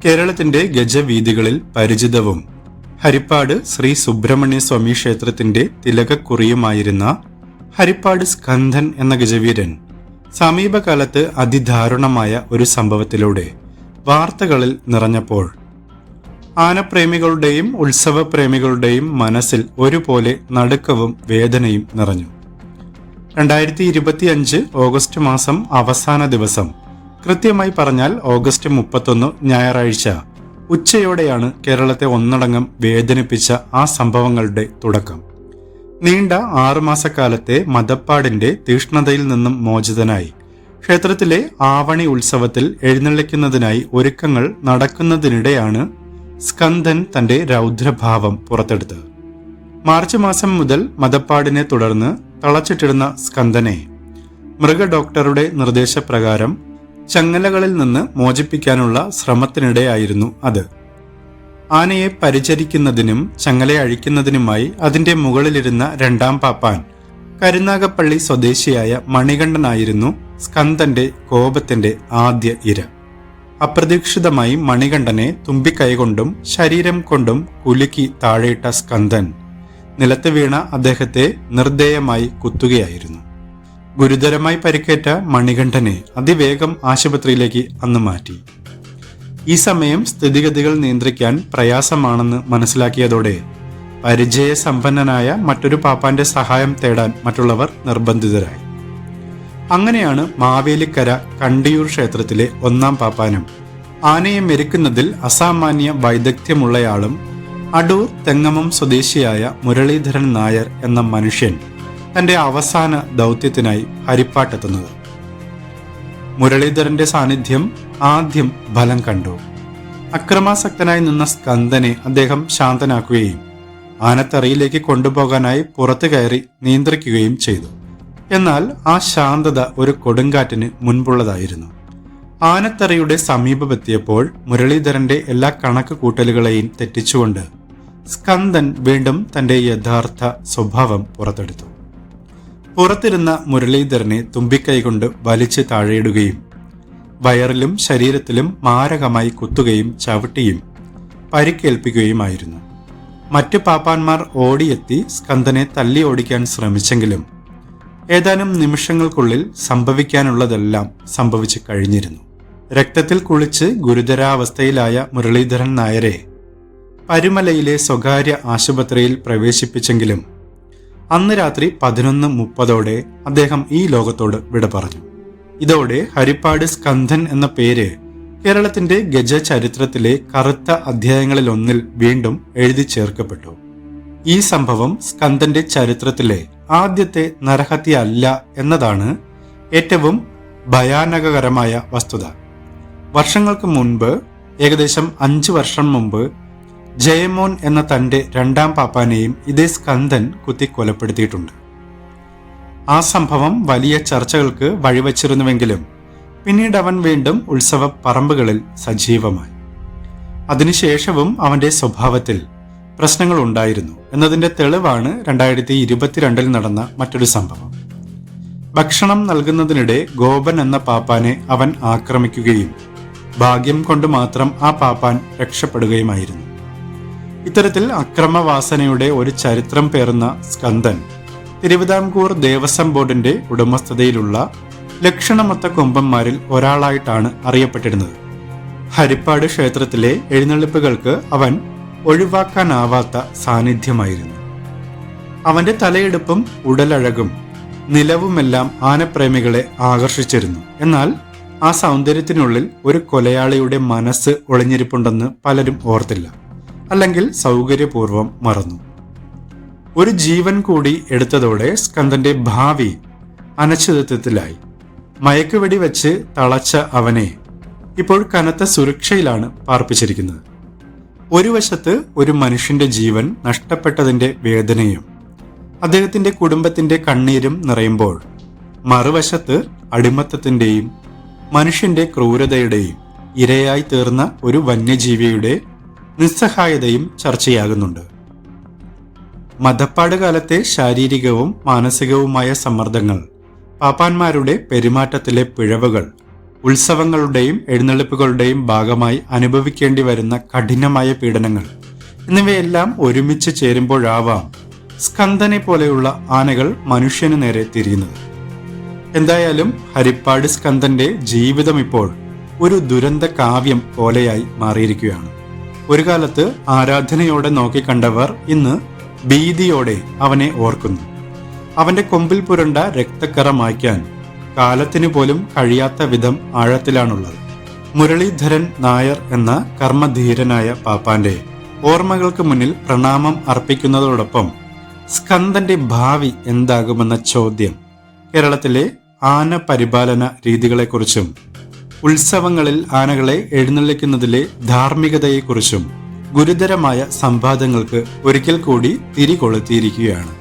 കേരളത്തിന്റെ ഗജവീഥികളിൽ പരിചിതവും ഹരിപ്പാട് ശ്രീ സുബ്രഹ്മണ്യ സ്വാമി ക്ഷേത്രത്തിന്റെ തിലകക്കുറിയുമായിരുന്ന ഹരിപ്പാട് സ്കന്ധൻ എന്ന ഗജവീരൻ സമീപകാലത്ത് അതിദാരുണമായ ഒരു സംഭവത്തിലൂടെ വാർത്തകളിൽ നിറഞ്ഞപ്പോൾ ആനപ്രേമികളുടെയും ഉത്സവപ്രേമികളുടെയും മനസ്സിൽ ഒരുപോലെ നടുക്കവും വേദനയും നിറഞ്ഞു. രണ്ടായിരത്തി ഇരുപത്തിയഞ്ച് ഓഗസ്റ്റ് മാസം അവസാന ദിവസം കൃത്യമായി പറഞ്ഞാൽ ഓഗസ്റ്റ് മുപ്പത്തൊന്ന് ഞായറാഴ്ച. ഉച്ചയോടെയാണ് കേരളത്തെ ഒന്നടങ്കം വേദനിപ്പിച്ച ആ സംഭവങ്ങളുടെ തുടക്കം. നീണ്ട ആറുമാസക്കാലത്തെ മതപ്പാടിന്റെ തീഷ്ണതയിൽ നിന്നും മോചിതനായി. ക്ഷേത്രത്തിലെ ആവണി ഉത്സവത്തിൽ എഴുന്നള്ളിക്കുന്നതിനായി ഒരുക്കങ്ങൾ നടക്കുന്നതിനിടെയാണ് സ്കന്ദൻ തന്റെ രൗദ്രഭാവം പുറത്തെടുത്തത്. മാർച്ച് മാസം മുതൽ മതപ്പാടിനെ തുടർന്ന് തളച്ചിട്ടിരുന്ന സ്കന്ദനെ മൃഗഡോക്ടറുടെ നിർദ്ദേശപ്രകാരം ചങ്ങലകളിൽ നിന്ന് മോചിപ്പിക്കാനുള്ള ശ്രമത്തിനിടെയായിരുന്നു അത്. ആനയെ പരിചരിക്കുന്നതിനും ചങ്ങല അഴിക്കുന്നതിനുമായി അതിന്റെ മുകളിലിരുന്ന രണ്ടാം പാപ്പാൻ കരുനാഗപ്പള്ളി സ്വദേശിയായ മണികണ്ഠനായിരുന്നു സ്കന്ദന്റെ കോപത്തിന്റെ ആദ്യ ഇര. അപ്രതീക്ഷിതമായി മണികണ്ഠനെ തുമ്പിക്കൈകൊണ്ടും ശരീരം കൊണ്ടും കുലുക്കി താഴെയിട്ട സ്കന്ദൻ നിലത്ത് വീണ അദ്ദേഹത്തെ നിർദ്ദയമായി കുത്തുകയായിരുന്നു. ഗുരുതരമായി പരിക്കേറ്റ മണികണ്ഠനെ അതിവേഗം ആശുപത്രിയിലേക്ക് അന്ന് മാറ്റി. ഈ സമയം സ്ഥിതിഗതികൾ നിയന്ത്രിക്കാൻ പ്രയാസമാണെന്ന് മനസ്സിലാക്കിയതോടെ പരിചയസമ്പന്നനായ മറ്റൊരു പാപ്പാന്റെ സഹായം തേടാൻ മറ്റുള്ളവർ നിർബന്ധിതരായി. അങ്ങനെയാണ് മാവേലിക്കര കണ്ടിയൂർ ക്ഷേത്രത്തിലെ ഒന്നാം പാപ്പാനും ആനയെ മെരുക്കുന്നതിൽ അസാമാന്യ വൈദഗ്ധ്യമുള്ളയാളും അടൂർ തെങ്ങമം സ്വദേശിയായ മുരളീധരൻ നായർ എന്ന മനുഷ്യൻ തന്റെ അവസാന ദൗത്യത്തിനായി ഹരിപ്പാട്ടെത്തുന്നത്. മുരളീധരന്റെ സാന്നിധ്യം ആദ്യം ഫലം കണ്ടു. അക്രമാസക്തനായി നിന്ന സ്കന്ദനെ അദ്ദേഹം ശാന്തനാക്കുകയും ആനത്തറയിലേക്ക് കൊണ്ടുപോകാനായി പുറത്തു കയറി നിയന്ത്രിക്കുകയും ചെയ്തു. എന്നാൽ ആ ശാന്തത ഒരു കൊടുങ്കാറ്റിന് മുൻപുള്ളതായിരുന്നു. ആനത്തറയുടെ സമീപമെത്തിയപ്പോൾ മുരളീധരന്റെ എല്ലാ കണക്ക് കൂട്ടലുകളെയും തെറ്റിച്ചുകൊണ്ട് സ്കന്ദൻ വീണ്ടും തന്റെ യഥാർത്ഥ സ്വഭാവം പുറത്തെടുത്തു. പുറത്തിരുന്ന മുരളീധരനെ തുമ്പിക്കൈ കൊണ്ട് വലിച്ച് താഴെയിടുകയും വയറിലും ശരീരത്തിലും മാരകമായി കുത്തുകയും ചവിട്ടിയും പരിക്കേൽപ്പിക്കുകയുമായിരുന്നു. മറ്റു പാപ്പാന്മാർ ഓടിയെത്തി സ്കന്ദനെ തല്ലി ഓടിക്കാൻ ശ്രമിച്ചെങ്കിലും ഏതാനും നിമിഷങ്ങൾക്കുള്ളിൽ സംഭവിക്കാനുള്ളതെല്ലാം സംഭവിച്ചു കഴിഞ്ഞിരുന്നു. രക്തത്തിൽ കുളിച്ച് ഗുരുതരാവസ്ഥയിലായ മുരളീധരൻ നായരെ പരുമലയിലെ സ്വകാര്യ ആശുപത്രിയിൽ പ്രവേശിപ്പിച്ചെങ്കിലും അന്ന് രാത്രി പതിനൊന്ന് മുപ്പതോടെ അദ്ദേഹം ഈ ലോകത്തോട് വിട പറഞ്ഞു. ഇതോടെ ഹരിപ്പാട് സ്കന്ധൻ എന്ന പേര് കേരളത്തിന്റെ ഗജ ചരിത്രത്തിലെ കറുത്ത അധ്യായങ്ങളിലൊന്നിൽ വീണ്ടും എഴുതി ചേർക്കപ്പെട്ടു. ഈ സംഭവം സ്കന്ദന്റെ ചരിത്രത്തിലെ ആദ്യത്തെ നരഹത്യല്ല എന്നതാണ് ഏറ്റവും ഭയാനകകരമായ വസ്തുത. വർഷങ്ങൾക്ക് മുൻപ് ഏകദേശം അഞ്ചു വർഷം മുമ്പ് ജയമോൻ എന്ന തന്റെ രണ്ടാം പാപ്പാനെയും ഇതേ സ്കന്ദൻ കുത്തി കൊലപ്പെടുത്തിയിട്ടുണ്ട് ആ സംഭവം വലിയ ചർച്ചകൾക്ക് വഴിവച്ചിരുന്നുവെങ്കിലും പിന്നീട് അവൻ വീണ്ടും ഉത്സവ പറമ്പുകളിൽ സജീവമായി. അതിനുശേഷവും അവന്റെ സ്വഭാവത്തിൽ പ്രശ്നങ്ങൾ ഉണ്ടായിരുന്നു എന്നതിന്റെ തെളിവാണ് രണ്ടായിരത്തി ഇരുപത്തിരണ്ടിൽ നടന്ന മറ്റൊരു സംഭവം. ഭക്ഷണം നൽകുന്നതിനിടെ ഗോപൻ എന്ന പാപ്പാനെ അവൻ ആക്രമിക്കുകയും ഭാഗ്യം കൊണ്ട് മാത്രം ആ പാപ്പാൻ രക്ഷപ്പെടുകയുമായിരുന്നു. ഇത്തരത്തിൽ അക്രമവാസനയുടെ ഒരു ചരിത്രം പേർന്ന സ്കന്ദൻ തിരുവിതാംകൂർ ദേവസ്വം ബോർഡിന്റെ ഉടമസ്ഥതയിലുള്ള ലക്ഷണമൊത്ത കൊമ്പന്മാരിൽ ഒരാളായിട്ടാണ് അറിയപ്പെട്ടിരുന്നത്. ഹരിപ്പാട് ക്ഷേത്രത്തിലെ എഴുന്നള്ളിപ്പുകൾക്ക് അവൻ ഒഴിവാക്കാനാവാത്ത സാന്നിധ്യമായിരുന്നു. അവന്റെ തലയെടുപ്പും ഉടലഴകും നിലവുമെല്ലാം ആനപ്രേമികളെ ആകർഷിച്ചിരുന്നു. എന്നാൽ ആ സൗന്ദര്യത്തിനുള്ളിൽ ഒരു കൊലയാളിയുടെ മനസ്സ് ഒളിഞ്ഞിരിപ്പുണ്ടെന്ന് പലരും ഓർത്തില്ല. അല്ലെങ്കിൽ സൗകര്യപൂർവം മറന്നു. ഒരു ജീവൻ കൂടി എടുത്തതോടെ സ്കന്ദന്റെ ഭാവി അനിശ്ചിതത്വത്തിലായി മയക്കുവെടി വെച്ച് തളച്ച അവനെ ഇപ്പോൾ കനത്ത സുരക്ഷയിലാണ് പാർപ്പിച്ചിരിക്കുന്നത്. ഒരു വശത്ത് ഒരു മനുഷ്യന്റെ ജീവൻ നഷ്ടപ്പെട്ടതിന്റെ വേദനയും അദ്ദേഹത്തിന്റെ കുടുംബത്തിന്റെ കണ്ണീരും നിറയുമ്പോൾ മറുവശത്ത് അടിമത്തത്തിന്റെയും മനുഷ്യന്റെ ക്രൂരതയുടെയും ഇരയായി തീർന്ന ഒരു വന്യജീവിയുടെ നിസ്സഹായതയും ചർച്ചയാകുന്നുണ്ട്. മതപ്പാട് കാലത്തെ ശാരീരികവും മാനസികവുമായ സമ്മർദ്ദങ്ങൾ പാപ്പാന്മാരുടെ പെരുമാറ്റത്തിലെ പിഴവുകൾ ഉത്സവങ്ങളുടെയും എഴുന്നള്ളിപ്പുകളുടെയും ഭാഗമായി അനുഭവിക്കേണ്ടി വരുന്ന കഠിനമായ പീഡനങ്ങൾ എന്നിവയെല്ലാം ഒരുമിച്ച് ചേരുമ്പോഴാവാം സ്കന്ദനെ പോലെയുള്ള ആനകൾ മനുഷ്യന് നേരെ തിരിയുന്നത്. എന്തായാലും ഹരിപ്പാട് സ്കന്ദന്റെ ജീവിതം ഇപ്പോൾ ഒരു ദുരന്ത കാവ്യം പോലെയായി മാറിയിരിക്കുകയാണ്. ഒരു കാലത്ത് ആരാധനയോടെ നോക്കിക്കണ്ടവർ ഇന്ന് ഭീതിയോടെ അവനെ ഓർക്കുന്നു. അവന്റെ കൊമ്പിൽ പുരണ്ട രക്തക്കറ മായ്ക്കാൻ കാലത്തിനു പോലും കഴിയാത്ത വിധം ആഴത്തിലാണുള്ളത്. മുരളീധരൻ നായർ എന്ന കർമ്മധീരനായ പാപ്പാന്റെ ഓർമ്മകൾക്ക് മുന്നിൽ പ്രണാമം അർപ്പിക്കുന്നതോടൊപ്പം സ്കന്ദന്റെ ഭാവി എന്താകുമെന്ന ചോദ്യം കേരളത്തിലെ ആന പരിപാലന രീതികളെക്കുറിച്ചും ഉത്സവങ്ങളിൽ ആനകളെ എഴുന്നള്ളിക്കുന്നതിലെ ധാർമ്മികതയെക്കുറിച്ചും ഗുരുതരമായ സംവാദങ്ങൾക്ക് ഒരിക്കൽ കൂടി തിരികൊളുത്തിയിരിക്കുകയാണ്.